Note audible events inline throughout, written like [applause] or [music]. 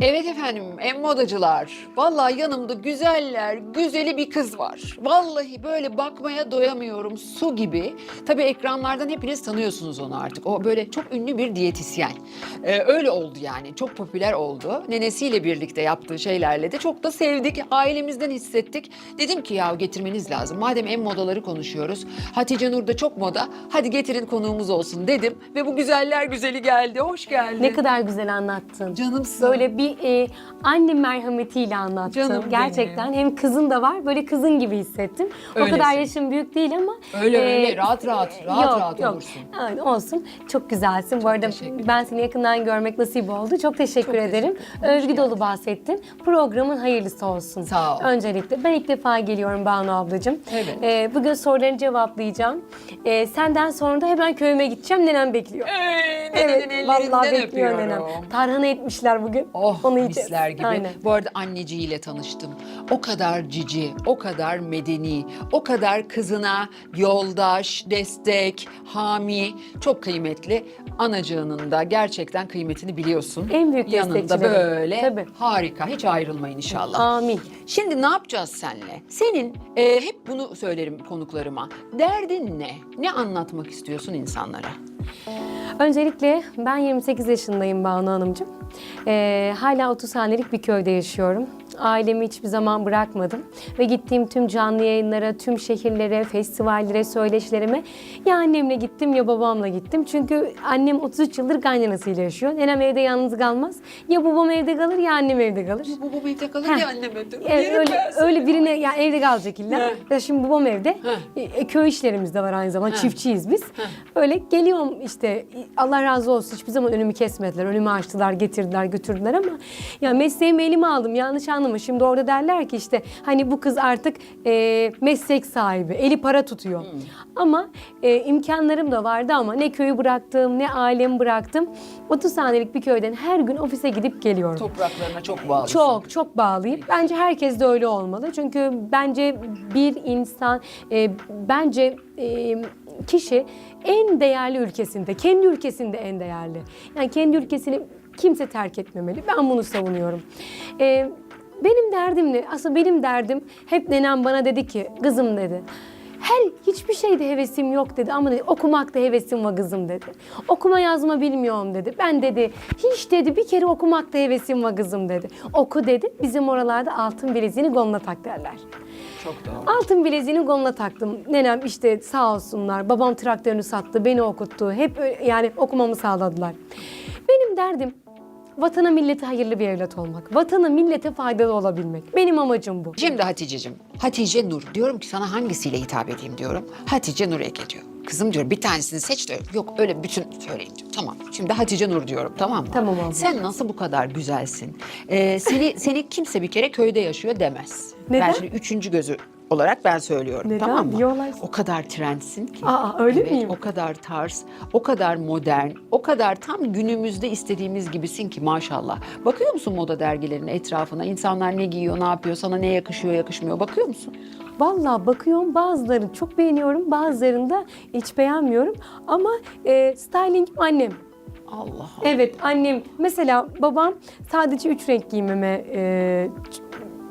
Evet efendim, en modacılar. Vallahi yanımda güzeller, güzeli bir kız var. Vallahi böyle bakmaya doyamıyorum, su gibi. Tabii ekranlardan hepiniz tanıyorsunuz onu artık. O böyle çok ünlü bir diyetisyen. Ee, öyle oldu yani, çok popüler oldu. Nenesiyle birlikte yaptığı şeylerle de çok da sevdik, ailemizden hissettik. Dedim ki ya getirmeniz lazım. Madem en modaları konuşuyoruz, Hatice Nur da çok moda. Hadi getirin konuğumuz olsun dedim. Ve bu güzeller güzeli geldi, hoş geldin. Ne kadar güzel anlattın. Canımsın. Böyle bir e, anne merhametiyle anlattın. Canım Gerçekten hem kızın da var böyle kızın gibi hissettim. O Öylesin. kadar yaşım büyük değil ama. Öyle öyle, rahat rahat, rahat yok, rahat yok. olursun. Evet, olsun. Çok güzelsin. Bu arada teşekkür ben seni yakından görmek nasip oldu. Çok teşekkür ederim. Övgü dolu bahsettin. Programın hayırlısı olsun. Sağ ol. Öncelikle ben ilk defa geliyorum Banu ablacığım. Evet. E, bugün sorularını cevaplayacağım. E, senden sonra da hemen köyüme gideceğim. Nenem bekliyor. Ee, Evet, vallahi bekliyor öpüyorum. nenem. Tarhana etmişler bugün. Oh Onu yiyeceğiz. misler gibi. Aynen. Bu arada anneciğiyle tanıştım. O kadar cici, o kadar medeni, o kadar kızına yoldaş, destek, hami, çok kıymetli. Anacığının da gerçekten kıymetini biliyorsun. En büyük Yanında destekçileri. böyle Tabii. harika. Hiç ayrılmayın inşallah. Amin. Şimdi ne yapacağız seninle? Senin e, hep bunu söylerim konuklarıma. Derdin ne? Ne anlatmak istiyorsun insanlara? Öncelikle ben 28 yaşındayım Banu Hanımcığım. Ee, hala 30 hanelik bir köyde yaşıyorum. Ailemi hiçbir zaman bırakmadım. Ve gittiğim tüm canlı yayınlara, tüm şehirlere, festivallere, söyleşilerime ya annemle gittim ya babamla gittim. Çünkü annem 33 yıldır kaynanasıyla yaşıyor. Nenem evde yalnız kalmaz. Ya babam evde kalır ya annem evde kalır. Babam evde kalır Heh. ya annem evde kalır. Evet, öyle öyle birine ya evde kalacak illa. Ya şimdi babam evde. He. E, köy işlerimiz de var aynı zamanda. Çiftçiyiz biz. Öyle geliyorum işte Allah razı olsun hiçbir zaman önümü kesmediler. Önümü açtılar, getirdiler, götürdüler ama ya mesleğimi elime aldım. Yanlış anlama. Şimdi orada derler ki işte hani bu kız artık e, meslek sahibi, eli para tutuyor. Hmm. Ama e, imkanlarım da vardı ama ne köyü bıraktım, ne ailemi bıraktım. 30 saniyelik bir köyden her gün ofise gidip geliyorum. Topraklarına çok bağlısın. Çok çok bağlıyım. Bence herkes de öyle olmalı. Çünkü bence bir insan, e, bence e, kişi en değerli ülkesinde, kendi ülkesinde en değerli. Yani kendi ülkesini kimse terk etmemeli. Ben bunu savunuyorum. E, benim derdim ne? Aslında benim derdim hep nenem bana dedi ki, kızım dedi. Her hiçbir şeyde hevesim yok dedi ama dedi, okumakta hevesim var kızım dedi. Okuma yazma bilmiyorum dedi. Ben dedi hiç dedi bir kere okumakta hevesim var kızım dedi. Oku dedi. Bizim oralarda altın bileziğini goluna tak derler. Çok doğru. Altın bileziğini goluna taktım. Nenem işte sağ olsunlar. Babam traktörünü sattı, beni okuttu. Hep yani okumamı sağladılar. Benim derdim vatana millete hayırlı bir evlat olmak. Vatana millete faydalı olabilmek. Benim amacım bu. Şimdi Hatice'cim, Hatice Nur. Diyorum ki sana hangisiyle hitap edeyim diyorum. Hatice Nur Ege diyor. Kızım diyor bir tanesini seç diyor. Yok öyle bütün söyleyin diyor. Tamam. Şimdi Hatice Nur diyorum tamam mı? Tamam abla. Sen nasıl bu kadar güzelsin? Ee, seni seni kimse bir kere köyde yaşıyor demez. Neden? Ben şimdi üçüncü gözü olarak ben söylüyorum Neden? tamam mı? Diyorlar. O kadar trendsin ki. Aa, öyle evet, miyim? O kadar tarz, o kadar modern, o kadar tam günümüzde istediğimiz gibisin ki maşallah. Bakıyor musun moda dergilerine etrafına? İnsanlar ne giyiyor, ne yapıyor, sana ne yakışıyor, yakışmıyor. Bakıyor musun? Vallahi bakıyorum bazılarını çok beğeniyorum bazılarını da hiç beğenmiyorum. Ama e, stylingim annem. Allah. Evet annem. Mesela babam sadece üç renk giymeme e,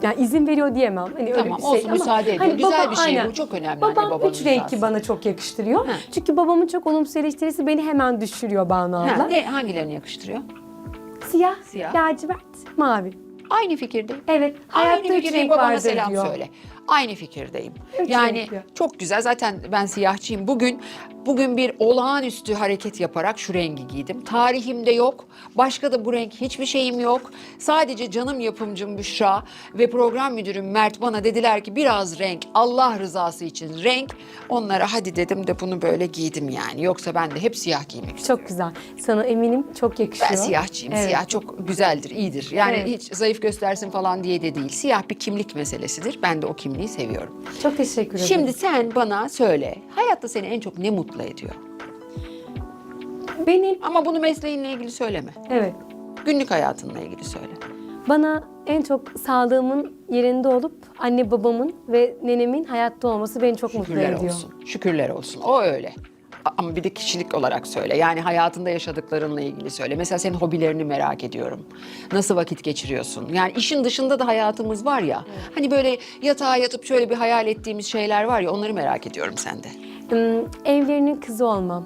yani izin veriyor diyemem. Hani öyle Tamam, bir şey. olsun, müsaade ediyor. hani Güzel bir şey bu, çok önemli anne Babam babanın üç renkli rızası. bana çok yakıştırıyor. Ha. Çünkü babamın çok olumsuz eleştirisi beni hemen düşürüyor Banu abla. Ha, ne, hangilerini yakıştırıyor? Siyah, Siyah. lacivert, mavi. Aynı fikirdeyim. Evet. Aynı Hayatta üç fikirdeyim. renk Babana vardır selam diyor. söyle. Aynı fikirdeyim. Üç yani renkli. çok güzel. Zaten ben siyahçıyım. Bugün bugün bir olağanüstü hareket yaparak şu rengi giydim. Tarihimde yok. Başka da bu renk hiçbir şeyim yok. Sadece canım yapımcım Büşra ve program müdürüm Mert bana dediler ki biraz renk Allah rızası için renk. Onlara hadi dedim de bunu böyle giydim yani. Yoksa ben de hep siyah giymek istiyorum. Çok güzel. Sana eminim çok yakışıyor. Ben siyahçıyım. Evet. Siyah çok güzeldir, iyidir. Yani Evet. hiç zayıf göstersin falan diye de değil. Siyah bir kimlik meselesidir. Ben de o kimliği seviyorum. Çok teşekkür ederim. Şimdi sen bana söyle. Hayatta seni en çok ne mutlu ediyor? benim Ama bunu mesleğinle ilgili söyleme. evet Günlük hayatınla ilgili söyle. Bana en çok sağlığımın yerinde olup anne babamın ve nenemin hayatta olması beni çok mutlu Şükürler ediyor. olsun. Şükürler olsun. O öyle. ama bir de kişilik olarak söyle. Yani hayatında yaşadıklarınla ilgili söyle. Mesela senin hobilerini merak ediyorum. Nasıl vakit geçiriyorsun? Yani işin dışında da hayatımız var ya. Hani böyle yatağa yatıp şöyle bir hayal ettiğimiz şeyler var ya onları merak ediyorum sende. Evlerinin kızı olmam,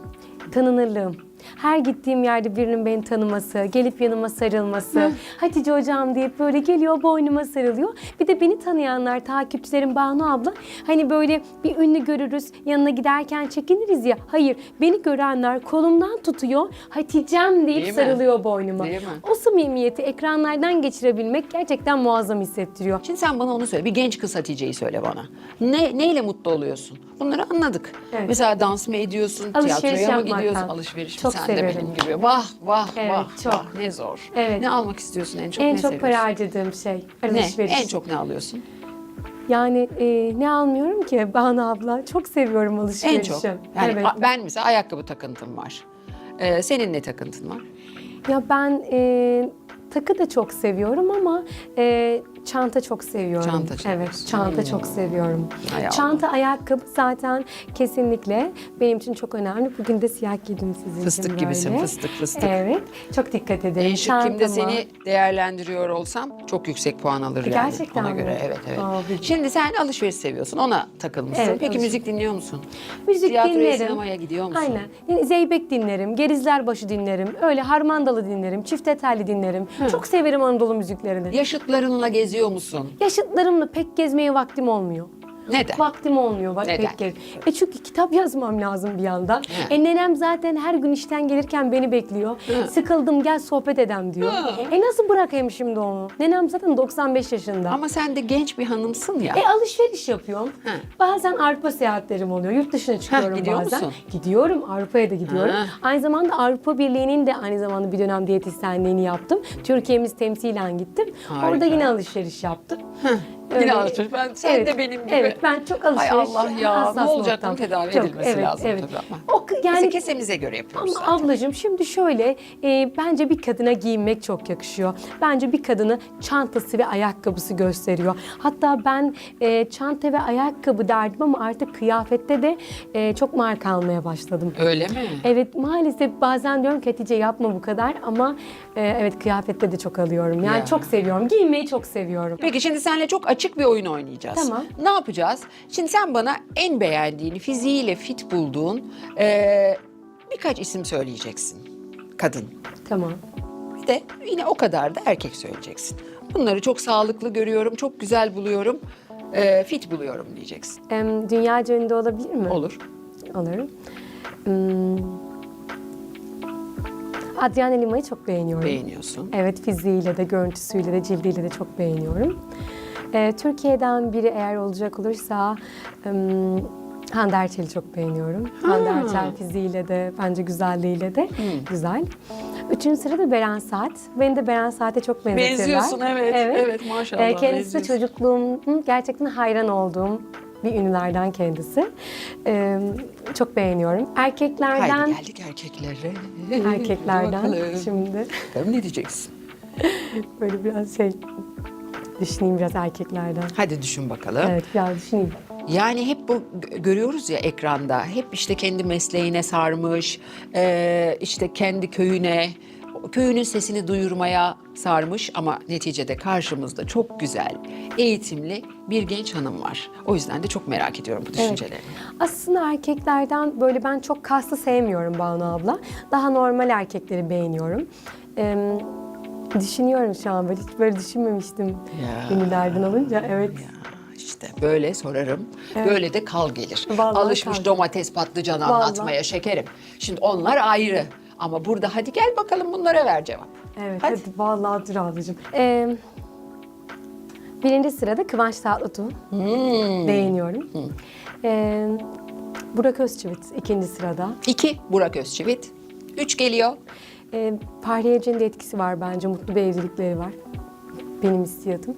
tanınırlığım. Her gittiğim yerde birinin beni tanıması, gelip yanıma sarılması, Hatice hocam deyip böyle geliyor boynuma sarılıyor. Bir de beni tanıyanlar, takipçilerim Banu abla hani böyle bir ünlü görürüz, yanına giderken çekiniriz ya. Hayır, beni görenler kolumdan tutuyor, Hatice'm deyip Değil mi? sarılıyor boynuma. Değil mi? O samimiyeti ekranlardan geçirebilmek gerçekten muazzam hissettiriyor. Şimdi sen bana onu söyle. Bir genç kız Hatice'yi söyle bana. Ne neyle mutlu oluyorsun? Bunları anladık. Evet. Mesela dans mı ediyorsun? Alışveriş tiyatroya mı yapmaktan. gidiyorsun? Alışveriş mi? Çok Sen severim. de benim gibi. Vah vah Evet, vah çok. vah. Ne zor. Evet. Ne almak istiyorsun en çok? en ne çok seviyorsun? para harcadığım şey Ne? alışveriş. En çok ne alıyorsun? Yani e, ne almıyorum ki Banu abla? Çok seviyorum alışverişi. En çok. Yani evet. a- ben mesela ayakkabı takıntım var. Ee, senin ne takıntın var? Ya ben e, takı da çok seviyorum ama e, çanta çok seviyorum. Çanta Evet, seviyorsun. çanta çok seviyorum. Hay Allah. çanta, ayakkabı zaten kesinlikle benim için çok önemli. Bugün de siyah giydim sizin Fıstık için gibisin, böyle. fıstık, fıstık. Evet, çok dikkat ederim. En şık kimde Çantama. seni değerlendiriyor olsam çok yüksek puan alır yani. Gerçekten Ona mi? göre evet evet. Aa, Şimdi sen alışveriş seviyorsun. Ona takılmışsın. Evet, Peki alışveriş. müzik dinliyor musun? Müzik Tiyatroya, dinlerim. sinemaya gidiyor musun? Aynen. Zeybek dinlerim, Gerizlerbaşı dinlerim, öyle Harmandalı dinlerim, Çifte Telli dinlerim. Çok severim Anadolu müziklerini. Yaşıtlarınla geziyor musun? Yaşıtlarımla pek gezmeye vaktim olmuyor. Neden? Vaktim olmuyor bak Neden? pek gez. E çünkü kitap yazmam lazım bir yandan. He. E nenem zaten her gün işten gelirken beni bekliyor. Sıkıldım gel sohbet edem diyor. Hı. E nasıl bırakayım şimdi onu? Nenem zaten 95 yaşında. Ama sen de genç bir hanımsın ya. E alışveriş yapıyorum. He. Bazen Avrupa seyahatlerim oluyor. Yurt dışına çıkıyorum gidiyor bazen. musun? Gidiyorum. Avrupa'ya da gidiyorum. Ha. Aynı zamanda Avrupa Birliği'nin de aynı zamanda bir dönem diyetisyenliğini yaptım. Türkiye'miz temsilen gittim. Harika. Orada yine alışveriş yaptım. Yine alışveriş. Ben, sen Evet, de benim gibi. Evet ben çok alışveriş. Hay Allah ya. Ne olacak bunun tedavi Çok, edilmesi evet, lazım evet. tabii ama. O, Yani yani kesemize göre yapıyoruz ama zaten. ablacığım şimdi şöyle e, bence bir kadına giyinmek çok yakışıyor. Bence bir kadını çantası ve ayakkabısı gösteriyor. Hatta ben e, çanta ve ayakkabı derdim ama artık kıyafette de e, çok marka almaya başladım. Öyle mi? Evet maalesef bazen diyorum ki Hatice yapma bu kadar ama e, evet kıyafette de çok alıyorum. Yani Ya. çok seviyorum. Giyinmeyi çok seviyorum. Peki şimdi seninle çok açık bir oyun oynayacağız. Tamam. Ne yapacağız? Şimdi sen bana en beğendiğin, fiziğiyle fit bulduğun eee, birkaç isim söyleyeceksin. Kadın. Tamam. Bir de yine o kadar da erkek söyleyeceksin. Bunları çok sağlıklı görüyorum, çok güzel buluyorum, eee, fit buluyorum diyeceksin. Em, dünyaca ünlü olabilir mi? Olur. Olur. Hmm. Adriana Lima'yı çok beğeniyorum. Beğeniyorsun. Evet fiziğiyle de, görüntüsüyle de, cildiyle de çok beğeniyorum. Ee, Türkiye'den biri eğer olacak olursa um, Hande Erçel'i çok beğeniyorum. Hande Erçel fiziğiyle de, bence güzelliğiyle de güzel. Üçüncü sırada Beren Saat. Beni de Beren Saat'e çok benzetirler. Benziyorsun, evet. Evet, maşallah, Ee, kendisi de çocukluğumun gerçekten hayran olduğum bir ünlülerden kendisi. Ee, çok beğeniyorum. Erkeklerden... Haydi geldik erkeklere. Erkeklerden şimdi Bakalım ne diyeceksin? [laughs] böyle biraz şey düşüneyim biraz erkeklerden. Hadi düşün bakalım. Evet biraz düşüneyim. Yani hep bu görüyoruz ya ekranda. Hep işte kendi mesleğine sarmış, eee, işte kendi köyüne, köyünün sesini duyurmaya sarmış ama neticede karşımızda çok güzel, eğitimli bir genç hanım var. O yüzden de çok merak ediyorum bu düşüncelerini. Aslında erkeklerden böyle ben çok kaslı sevmiyorum Banu abla. Daha normal erkekleri beğeniyorum. Ee, düşünüyorum şu an böyle hiç böyle düşünmemiştim Ya. ünlülerden olunca. Evet. Ya işte böyle sorarım. Böyle de kal gelir. Vallahi Alışmış kal. domates patlıcan Vallahi. anlatmaya şekerim. Şimdi onlar ayrı. Ama burada hadi gel bakalım bunlara ver cevap. Evet Hadi. hadi, vallahi dur ablacığım. Ee, birinci sırada Kıvanç Tatlıtuğ. Hmm. Beğeniyorum. Ee, Burak Özçivit ikinci sırada. İki Burak Özçivit. Üç geliyor. Ee, Fahriye Evcen'in de etkisi var bence. Mutlu bir evlilikleri var. Benim hissiyatım.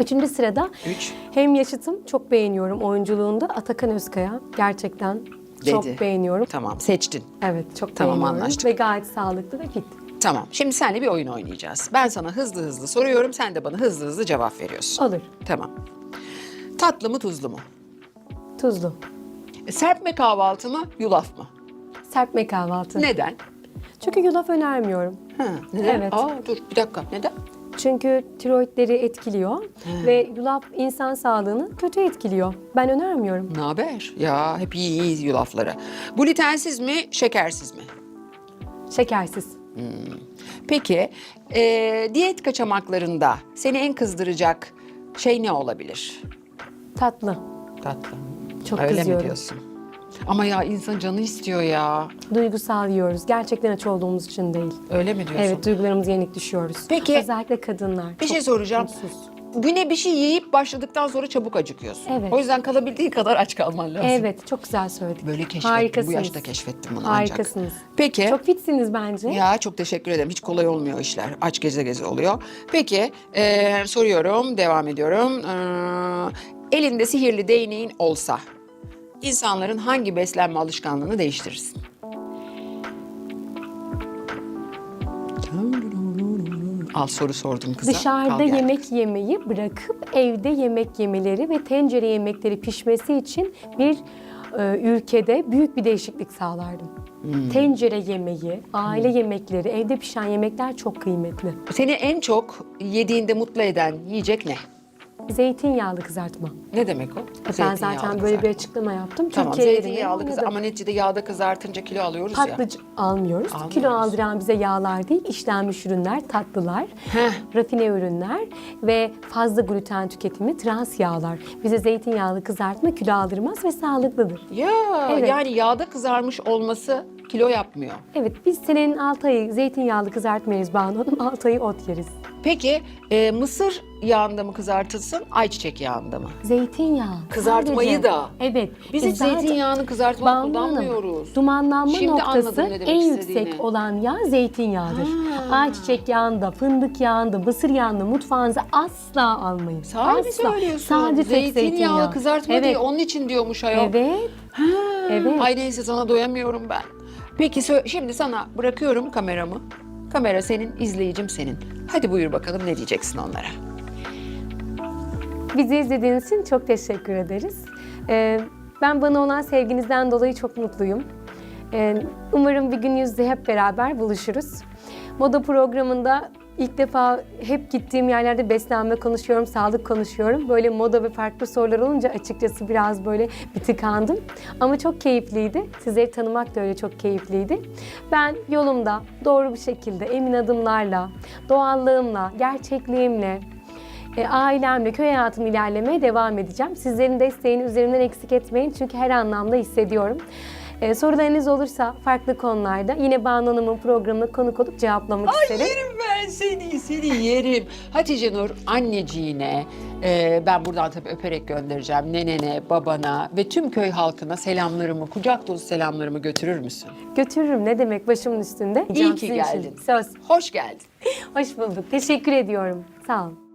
Üçüncü sırada Üç. hem yaşıtım çok beğeniyorum oyunculuğunda Atakan Özkaya. Gerçekten çok Dedi. beğeniyorum. Tamam seçtin. Evet çok Tamam, beğeniyorum. anlaştık. Ve gayet sağlıklı ve fit. Tamam. Şimdi seninle bir oyun oynayacağız. Ben sana hızlı hızlı soruyorum. Sen de bana hızlı hızlı cevap veriyorsun. Olur. Tamam. Tatlı mı tuzlu mu? Tuzlu. E, Serpme kahvaltı mı yulaf mı? Serpme kahvaltı. Neden? Çünkü yulaf önermiyorum. Ha, neden? Evet. Aa, dur bir dakika. Neden? Çünkü tiroidleri etkiliyor ve yulaf insan sağlığını kötü etkiliyor. Ben önermiyorum. Ne haber? Ya hep iyi iyi yulafları. Glutensiz mi, şekersiz mi? Şekersiz. Peki, e, diyet kaçamaklarında seni en kızdıracak şey ne olabilir? Tatlı. Tatlı. Çok Öyle mi kızıyorum. diyorsun? Ama ya insan canı istiyor ya. Duygusal yiyoruz. Gerçekten aç olduğumuz için değil. Öyle mi diyorsun? Evet, duygularımıza yenik düşüyoruz. Peki, Özellikle kadınlar. Bir şey soracağım. mutsuz. Güne bir şey yiyip başladıktan sonra çabuk acıkıyorsun. Evet. O yüzden kalabildiği kadar aç kalman lazım. Evet, çok güzel söyledin. Böyle keşfettim. Harikasınız. Bu yaşta keşfettim bunu Harikasınız. ancak. Peki. Çok fitsiniz bence. Ya çok teşekkür ederim. Hiç kolay olmuyor işler. Aç geze geze oluyor. Peki eee, soruyorum, devam ediyorum. Eee, elinde sihirli değneğin olsa insanların hangi beslenme alışkanlığını değiştirirsin? Al soru sordum kıza. Dışarıda Al yemek yemeyi bırakıp evde yemek yemeleri ve tencere yemekleri pişmesi için bir e, ülkede büyük bir değişiklik sağlardım. Hmm. Tencere yemeği, aile yemekleri, evde pişen yemekler çok kıymetli. Seni en çok yediğinde mutlu eden yiyecek ne? Zeytinyağlı kızartma. Ne demek o? Ben zaten böyle kızartma. bir açıklama yaptım. Tamam Türkiye yerine zeytinyağlı kızartma ama neticede yağda kızartınca kilo alıyoruz ya. Tatlı almıyoruz. Almıyoruz. Kilo aldıran bize yağlar değil, işlenmiş ürünler, tatlılar, Heh. rafine ürünler ve fazla gluten tüketimi trans yağlar. Bize zeytinyağlı kızartma kilo aldırmaz ve sağlıklıdır. Ya Evet. yani yağda kızarmış olması kilo yapmıyor. Evet biz senenin 6 ayı zeytinyağlı kızartmayız Banu Hanım, [laughs] 6 ayı ot yeriz. Peki e, mısır yağında mı kızartılsın, ayçiçek yağında mı? Zeytinyağı. Kızartmayı sadece. da. Evet. Biz e hiç zaten- zeytinyağını kızartmada Banu Hanım, kullanmıyoruz. Dumanlanma Şimdi noktası anladım ne demek en istediğini. yüksek olan yağ zeytinyağıdır. Ha. Ayçiçek yağında, fındık yağında, mısır yağında mutfağınıza asla almayın. Sahi mi asla. söylüyorsun? Sadece tek Zeytinyağlı zeytinyağı. kızartma evet. diye onun için diyormuş ayol. Evet. Ha. Evet. Ay neyse sana doyamıyorum ben. Peki şimdi sana bırakıyorum kameramı. Kamera senin, izleyicim senin. Hadi buyur bakalım ne diyeceksin onlara. Bizi izlediğiniz için çok teşekkür ederiz. Ee, ben bana olan sevginizden dolayı çok mutluyum. Ee, umarım bir gün yüzde hep beraber buluşuruz. Moda programında ilk defa hep gittiğim yerlerde beslenme konuşuyorum, sağlık konuşuyorum. Böyle moda ve farklı sorular olunca açıkçası biraz böyle bir tıkandım. Ama çok keyifliydi. Sizleri tanımak da öyle çok keyifliydi. Ben yolumda doğru bir şekilde, emin adımlarla, doğallığımla, gerçekliğimle, e, ailemle, köy hayatımı ilerlemeye devam edeceğim. Sizlerin desteğini üzerimden eksik etmeyin çünkü her anlamda hissediyorum. E, sorularınız olursa farklı konularda yine Banu Hanım'ın programına konuk olup cevaplamak isterim. Seni, seni yerim. Hatice Nur anneciğine, e, ben buradan tabii öperek göndereceğim. Nenene, babana ve tüm köy halkına selamlarımı, kucak dolu selamlarımı götürür müsün? Götürürüm ne demek başımın üstünde. İyi ki Sizin için. geldin. Söz. Hoş geldin. [laughs] Hoş bulduk. Teşekkür ediyorum. Sağ olun.